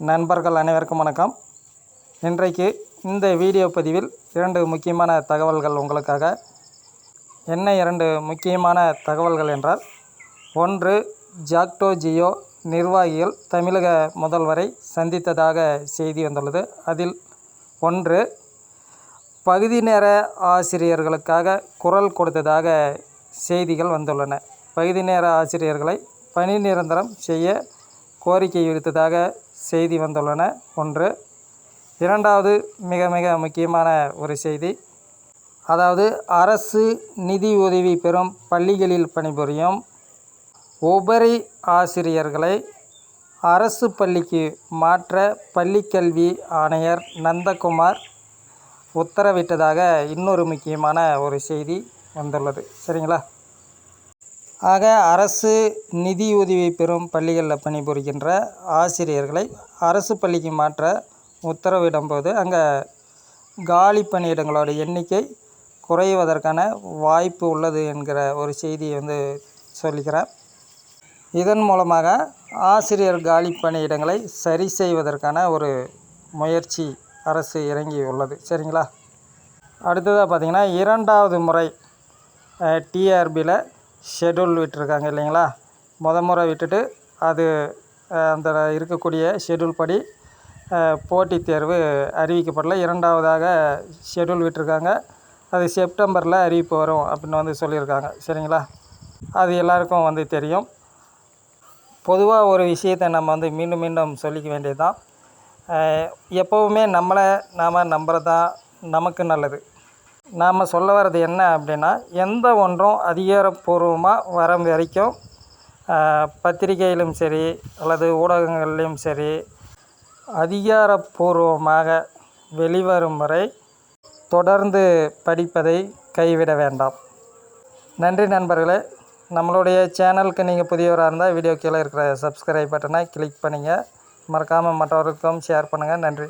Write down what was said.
நண்பர்கள் அனைவருக்கும் வணக்கம். இன்றைக்கு இந்த வீடியோ பதிவில் இரண்டு முக்கியமான தகவல்கள் உங்களுக்காக. என்ன இரண்டு முக்கியமான தகவல்கள் என்றால் ஒன்று ஜாக்டோ ஜியோ நிர்வாகிகள் தமிழக முதல்வரை சந்தித்ததாக செய்தி வந்துள்ளது. அதில் ஒன்று பகுதி நேர ஆசிரியர்களுக்காக குரல் கொடுத்ததாக செய்திகள் வந்துள்ளன. பகுதி நேர ஆசிரியர்களை பணி நிரந்தரம் செய்ய கோரிக்கை விடுத்ததாக செய்தி வந்துள்ளன. ஒன்று இரண்டாவது மிக மிக முக்கியமான ஒரு செய்தி. அதாவது அரசு நிதி உதவி பெறும் பள்ளிகளில் பணிபுரியும் உபரி ஆசிரியர்களை அரசு பள்ளிக்கு மாற்ற பள்ளிக்கல்வி ஆணையர் நந்தகுமார் உத்தரவிட்டதாக இன்னொரு முக்கியமான ஒரு செய்தி வந்துள்ளது. சரிங்களா? ஆக அரசு நிதி உதவி பெறும் பள்ளிகளில் பணிபுரிகின்ற ஆசிரியர்களை அரசு பள்ளிக்கு மாற்ற உத்தரவிடும்போது அங்கே காலி பணியிடங்களோட எண்ணிக்கை குறைவதற்கான வாய்ப்பு உள்ளது என்கிற ஒரு செய்தியை வந்து சொல்லிக்கிறேன் இதன் மூலமாக ஆசிரியர் காலி பணியிடங்களை சரி செய்வதற்கான ஒரு முயற்சி அரசு இறங்கி உள்ளது. சரிங்களா? அடுத்ததாக பார்த்திங்கன்னா இரண்டாவது முறை டிஆர்பியில் ஷெட்யூல் விட்டுருக்காங்க இல்லைங்களா? முத முறை விட்டுட்டு அது அந்த இருக்கக்கூடிய ஷெட்யூல் படி போட்டித் தேர்வு அறிவிக்கப்படல. இரண்டாவதாக ஷெட்யூல் விட்டுருக்காங்க. அது செப்டம்பரில் அறிவிப்பு வரும் அப்படின்னு வந்து சொல்லியிருக்காங்க. சரிங்களா? அது எல்லாருக்கும் வந்து தெரியும். பொதுவாக ஒரு விஷயத்தை நம்ம வந்து மீண்டும் மீண்டும் சொல்லிக்க வேண்டியது தான் எப்போவுமே நம்மளை நாம் நம்புறது தான் நமக்கு நல்லது. நாம் சொல்ல வர்றது என்ன அப்படின்னா எந்த ஒன்றும் அதிகாரப்பூர்வமாக வர வரைக்கும் பத்திரிகையிலும் சரி அல்லது ஊடகங்கள்லேயும் சரி அதிகாரப்பூர்வமாக வெளிவரும் வரை தொடர்ந்து படிப்பதை கைவிட வேண்டாம். நன்றி நண்பர்களே. நம்மளுடைய சேனலுக்கு நீங்கள் புதியவராக இருந்தால் வீடியோ கீழே இருக்கிற சப்ஸ்கிரைப் பட்டனை கிளிக் பண்ணுங்கள் மறக்காமல் மற்றவர்களுக்கும் ஷேர் பண்ணுங்கள் நன்றி.